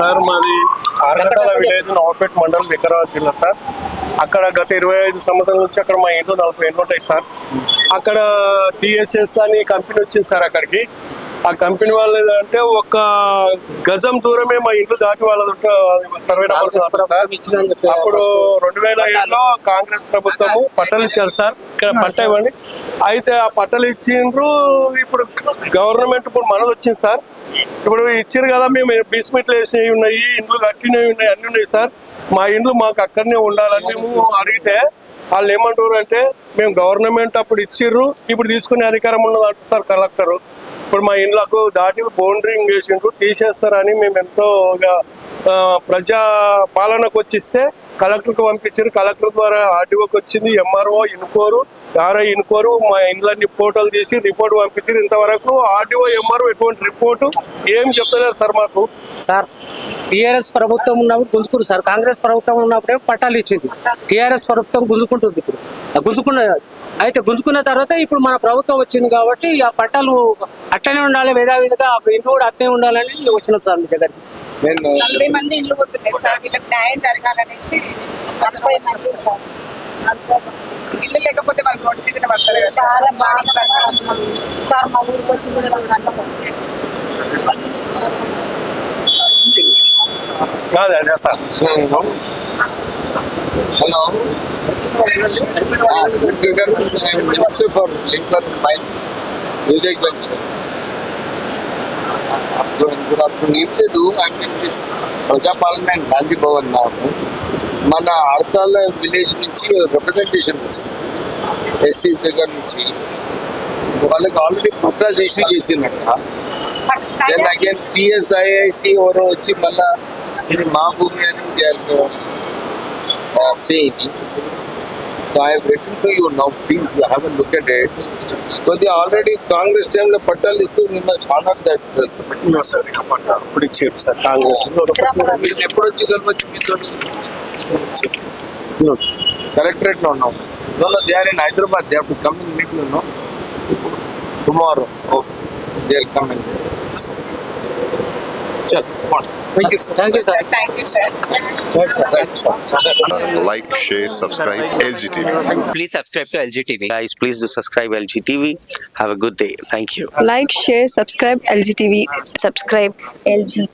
Sir మాది ఆరగట్టాల village Navapeta మండలం వికారాబాద్ జిల్లా సార్. అక్కడ గత ఇరవై ఐదు సంవత్సరాల నుంచి అక్కడ మా ఇంట్లో నలభై ఇంట్లో ఉంటాయి సార్. అక్కడ టిఎస్ఎస్ అని కంపెనీ వచ్చింది సార్ అక్కడికి. ఆ కంపెనీ వాళ్ళది అంటే ఒక గజం దూరమే మా ఇంట్లో దాటి వాళ్ళది ఉంటే సర్వే అప్పుడు రెండు వేల ఏడులో కాంగ్రెస్ ప్రభుత్వము పట్టలు ఇచ్చారు సార్. ఇక్కడ పట్ట ఇవ్వండి. అయితే ఆ పట్టలు ఇచ్చిండ్రు. ఇప్పుడు గవర్నమెంట్ ఇప్పుడు మనది వచ్చింది సార్. ఇప్పుడు ఇచ్చారు కదా మేము బీస్మెంట్లు వేసినవి ఉన్నాయి ఇండ్లు కట్టినవి ఉన్నాయి అన్ని ఉన్నాయి సార్. మా ఇండ్లు మాకు అక్కడనే ఉండాలని మేము అడిగితే వాళ్ళు ఏమంటారు అంటే మేము గవర్నమెంట్ అప్పుడు ఇచ్చిర్రు ఇప్పుడు తీసుకునే అధికారం ఉన్నది అంటారు సార్ కలెక్టర్. ఇప్పుడు మా ఇండ్లకు దాటి బౌండరింగ్ వేసిండ్రు తీసేస్తారని మేము ఎంతో ప్రజా పాలనకు వచ్చిస్తే కలెక్టర్కి పంపించారు. కలెక్టర్ ద్వారా ఆర్టీఓకి వచ్చింది ఎంఆర్ఓ ఇన్కోరు ఆర్ఐ ఇన్కోరు మా ఇండ్లన్నీ ఫోటోలు తీసి రిపోర్ట్ పంపించారు. ఇంతవరకు ఆర్టీఓ ఎంఆర్ఓ ఎటువంటి రిపోర్టు ఏం చెప్పలేదు సార్ మాకు. సార్ టిఆర్ఎస్ ప్రభుత్వం ఉన్నప్పుడు గుంజుకురు సార్ కాంగ్రెస్ ప్రభుత్వం ఉన్నప్పుడే పట్టాలు ఇచ్చింది. టిఆర్ఎస్ ప్రభుత్వం గుంజుకుంటుంది ఇప్పుడు. ఆ గుంజుకున్న అయితే గుంజుకున్న తర్వాత ఇప్పుడు మన ప్రభుత్వం వచ్చింది కాబట్టి ఆ పట్టాలు అట్టనే ఉండాలి వేదావిధిగా ఆ ఇంట్లో కూడా అట్నే ఉండాలని వచ్చినాం సార్ మీ దగ్గరికి. నేను నలభై మంది ఇల్లు పోతున్నాయి సార్ వీళ్ళకి న్యాయం జరగాలనేసి సార్. ఇల్లు లేకపోతే వాళ్ళు రోడ్డు మీద పడతారు కదా చాలా బాగా సార్ మా ఊరికి వచ్చి కూడా చూడండి అదే అదే sir. Hello. For sir. Good afternoon ఏం లేదు. అంటే ప్రజాపాలన అండ్ గాంధీ భవన్ నాకు. మన అర్తాల విలేజ్ నుంచి రిప్రజెంటేషన్ వచ్చింది. ఎస్సీస్ దగ్గర నుంచి. వాళ్ళకి ఆల్రెడీ పత్రాస్ ఇష్యూ చేసినట్ట దెన్ అగైన్ టిఎస్ఐఐసి ఎవరో వచ్చి మళ్ళా ఇది మా భూమి అని saying so I return to you now please have a look at it కొద్దిగా ఆల్రెడీ కాంగ్రెస్ టైంలో పట్టాలు ఇస్తూ నిన్న చాలా దట్ ఇదిగో సార్? ఇక పట్ట. ఇప్పుడు ఇచ్చారు సార్. కాంగ్రెస్ మీరు ఎప్పుడు వచ్చి కలవచ్చు మీతో కలెక్టరేట్లో ఉన్నాం. No no they are in Hyderabad they have to come in meet you no tomorrow okay they चल thank you thank you sir thank you sir like share subscribe LGTV. please subscribe to LGTV, guys please do subscribe LGTV. have a good day. Thank you. Like share subscribe LGTV. subscribe lg